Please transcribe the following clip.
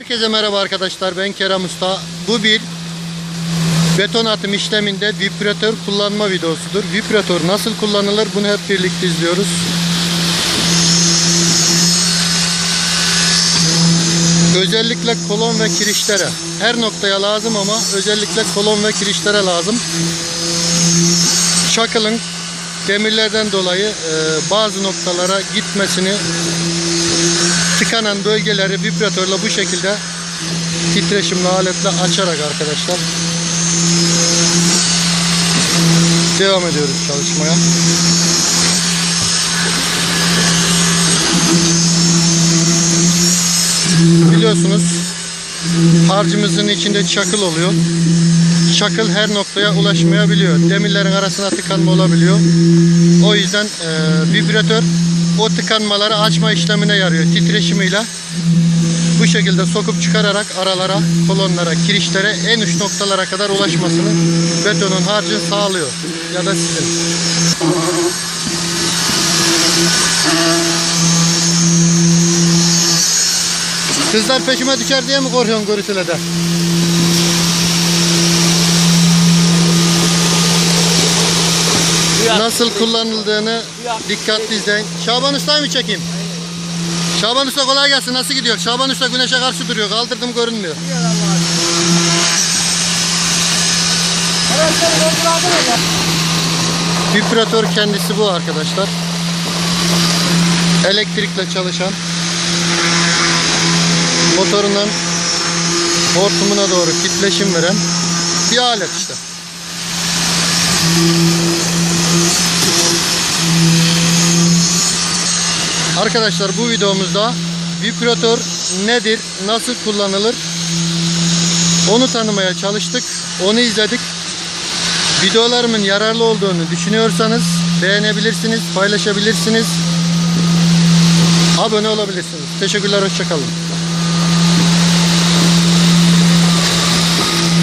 Herkese merhaba arkadaşlar ben Kerem Usta. Bu bir beton atım işleminde vibratör kullanma videosudur. Vibratör nasıl kullanılır bunu hep birlikte izliyoruz. Özellikle kolon ve kirişlere her noktaya lazım ama özellikle kolon ve kirişlere lazım. Çakılın demirlerden dolayı e, bazı noktalara gitmesini tıkanan bölgeleri vibratörle bu şekilde titreşimli aletle açarak arkadaşlar devam ediyoruz çalışmaya. Biliyorsunuz harcımızın içinde çakıl oluyor. Çakıl her noktaya ulaşmayabiliyor. Demirlerin arasına tıkanma olabiliyor. O yüzden e, vibratör o tıkanmaları açma işlemine yarıyor titreşimiyle. Bu şekilde sokup çıkararak aralara, kolonlara, kirişlere en uç noktalara kadar ulaşmasını betonun harcını sağlıyor. Ya da sizin. Kızlar peşime düşer diye mi korkuyorsun görüntülede? Nasıl kullanıldığını dikkatli izleyin. Şaban Usta'yı mı çekeyim? Şaban Usta kolay gelsin. Nasıl gidiyor? Şaban Usta güneşe karşı duruyor. Kaldırdım görünmüyor. Vibratör kendisi bu arkadaşlar. Elektrikle çalışan motorundan hortumuna doğru titreşim veren bir alet işte. Arkadaşlar bu videomuzda vibratör nedir, nasıl kullanılır onu tanımaya çalıştık, onu izledik. Videolarımın yararlı olduğunu düşünüyorsanız beğenebilirsiniz, paylaşabilirsiniz, abone olabilirsiniz. Teşekkürler, hoşçakalın.